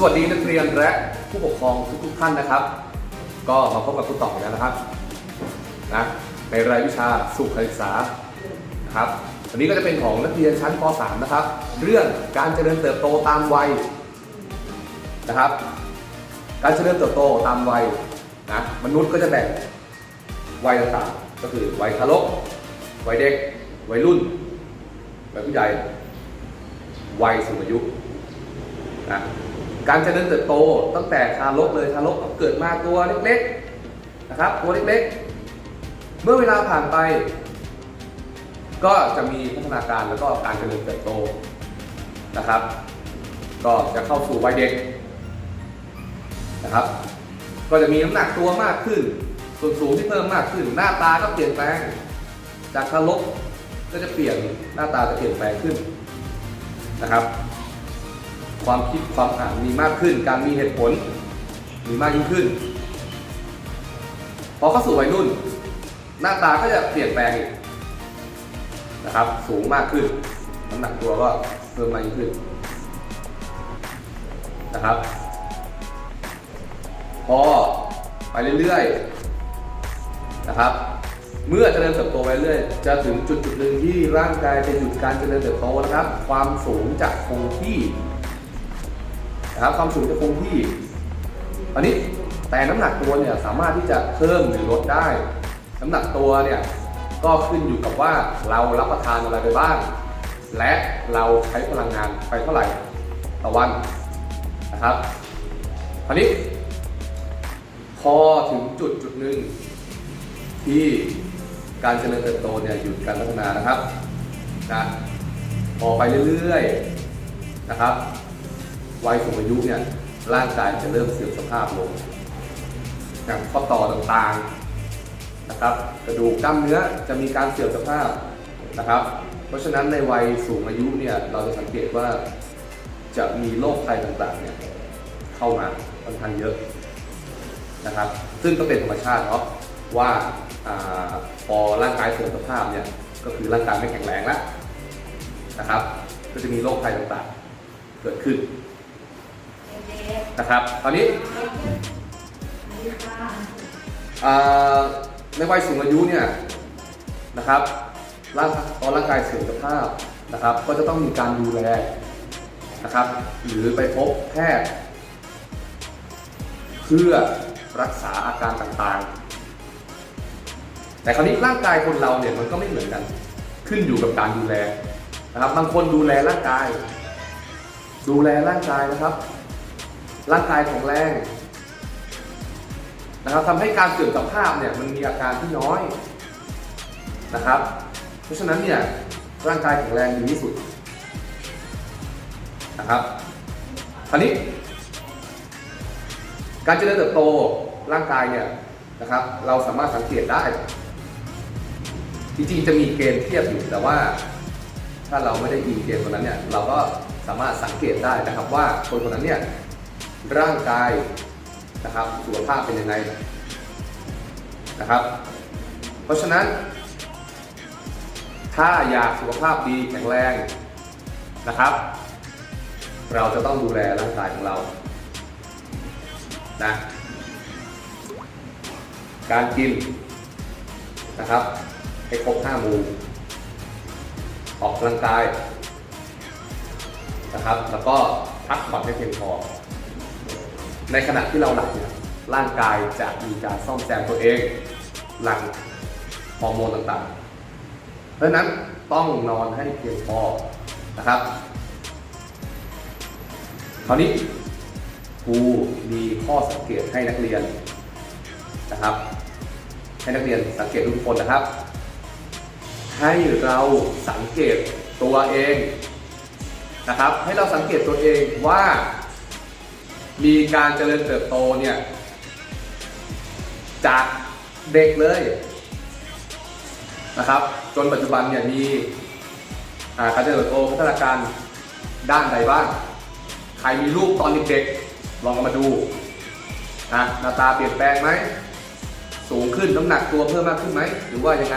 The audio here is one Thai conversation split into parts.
สวัสดีนักเรียนและผู้ปกครองทุกๆท่านนะครับ ก็มาพบกับครูต่องแล้วนะครับนะในรายวิชาสุขศึกษานะครับอันนี้ก็จะเป็นของนักเรียนชั้นป .3 นะครับ เรื่องการเจริญเติบโตตามวัยนะครับ การเจริญเติบโตตามวัยนะมนุษย์ก็จะแบ่งวัยต่างๆก็คือวัยทารกวัยเด็ก วัยรุ่นวัยผู้ใหญ่วัยสูงอายุนะ การเจริญเติบโตตั้งแต่ทารกเลยทารกเกิดมาตัวเล็กๆนะครับตัวเล็กๆ เมื่อเวลาผ่านไป ก็จะมีพัฒนาการแล้วก็การเจริญเติบโตนะครับ ก็จะเข้าสู่วัยเด็กนะครับ ก็จะมีน้ำหนักตัวมากขึ้น ส่วนสูงที่เพิ่มมากขึ้น หน้าตาก็เปลี่ยนแปลง จากทารกก็จะเปลี่ยนหน้าตาจะเปลี่ยนแปลงขึ้นนะครับ ความคิดความอ่านมีมากขึ้น การมีเหตุผล มีมากยิ่งขึ้น พอเข้าสู่วัยรุ่น หน้าตาก็จะเปลี่ยนแปลงอีกนะครับ สูงมากขึ้นน้ำหนักตัวก็เพิ่มมากยิ่งขึ้นนะครับ พอไปเรื่อยๆนะครับ เมื่อเจริญเติบโตไปเรื่อยจะถึงจุดจุดหนึ่งที่ร่างกายจะหยุดการเจริญเติบโตนะครับ ความสูงจะคงที่ นะครับความสูงจะคงที่อันนี้แต่น้ำหนักตัวเนี่ยสามารถที่จะเพิ่มหรือลดได้ น้ำหนักตัวเนี่ยก็ขึ้นอยู่กับว่าเรารับประทานอะไรไปบ้าง และเราใช้พลังงานไปเท่าไหร่ต่อวันนะครับคราวนี้ พอถึงจุดจุดหนึ่งที่การเจริญเติบโตเนี่ยหยุดการพัฒนานะครับนะพอไปเรื่อยๆนะครับ วัยสูงอายุเนี่ยร่างกายจะเริ่มเสื่อมสภาพลงอย่างข้อต่อต่างๆนะครับ กระดูกกล้ามเนื้อจะมีการเสื่อมสภาพนะครับ เพราะฉะนั้นในวัยสูงอายุเนี่ยเราจะสังเกตว่าจะมีโรคภัยต่างๆเนี่ยเข้ามาค่อนข้างเยอะนะครับ ซึ่งก็เป็นธรรมชาติเนาะว่าอาพอร่างกายเสื่อมสภาพเนี่ยก็คือร่างกายไม่แข็งแรงแล้วนะครับ ก็จะมีโรคภัยต่างๆ เกิดขึ้น นะครับตอนนี้ในวัยสูงอายุเนี่ยนะครับร่างตอนร่างกายเสื่อมสภาพนะครับ ก็จะต้องมีการดูแลนะครับ หรือไปพบแพทย์เพื่อรักษาอาการต่างๆ แต่คราวนี้ร่างกายคนเราเนี่ยมันก็ไม่เหมือนกัน ขึ้นอยู่กับการดูแลนะครับ บางคนดูแลร่างกาย ดูแลร่างกายนะครับ ร่างกายแข็งแรงนะครับทำให้การเสื่อมสภาพเนี่ยมันมีอาการที่น้อยนะครับ เพราะฉะนั้นเนี่ยร่างกายแข็งแรงดีที่สุดนะครับคราวนี้ การเจริญเติบโตร่างกายเนี่ยนะครับ เราสามารถสังเกตได้จริงๆจะมีเกณฑ์เทียบอยู่แต่ว่า ถ้าเราไม่ได้อิงเกณฑ์ตรงนั้นเนี่ยเราก็สามารถสังเกตได้นะครับว่าคนคนนั้นเนี่ย ร่างกายนะครับสุขภาพเป็นยังไงนะครับ เพราะฉะนั้น ถ้าอยากสุขภาพดีแข็งแรงนะครับ เราจะต้องดูแลร่างกายของเรานะการกินนะครับ ให้ครบห้าหมู่ออกกำลังกายนะครับ แล้วก็พักผ่อนให้เพียงพอ ในขณะที่เราหลับเนี่ยร่างกายจะมีการซ่อมแซมตัวเองหลังฮอร์โมนต่างๆ เพราะฉะนั้นต้องนอนให้เพียงพอนะครับ คราวนี้ครูมีข้อสังเกตให้นักเรียนนะครับ ให้นักเรียนสังเกตทุกคนนะครับ ให้เราสังเกตตัวเองนะครับ ให้เราสังเกตตัวเองว่า มีการเจริญเติบโตเนี่ยจากเด็กเลยนะครับ จนปัจจุบันเนี่ยมีการเจริญเติบโตพัฒนาการด้านใดบ้าง ใครมีลูกตอนเด็กๆลองมาดูนะหน้าตาเปลี่ยนแปลงไหมสูงขึ้นน้ำหนักตัวเพิ่มมากขึ้นไหมหรือว่ายังไง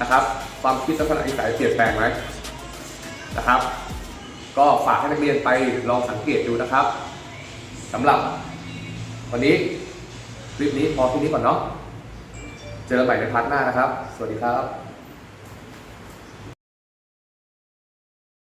นะครับ ความคิดลักษณะนิสัยเปลี่ยนแปลงไหมนะครับ ก็ฝากให้นักเรียนไปลองสังเกตดูนะครับ สำหรับ วันนี้คลิปนี้พอที่นี้ก่อนเนาะ เจอกันใหม่ในพาร์ทหน้านะครับ สวัสดีครับ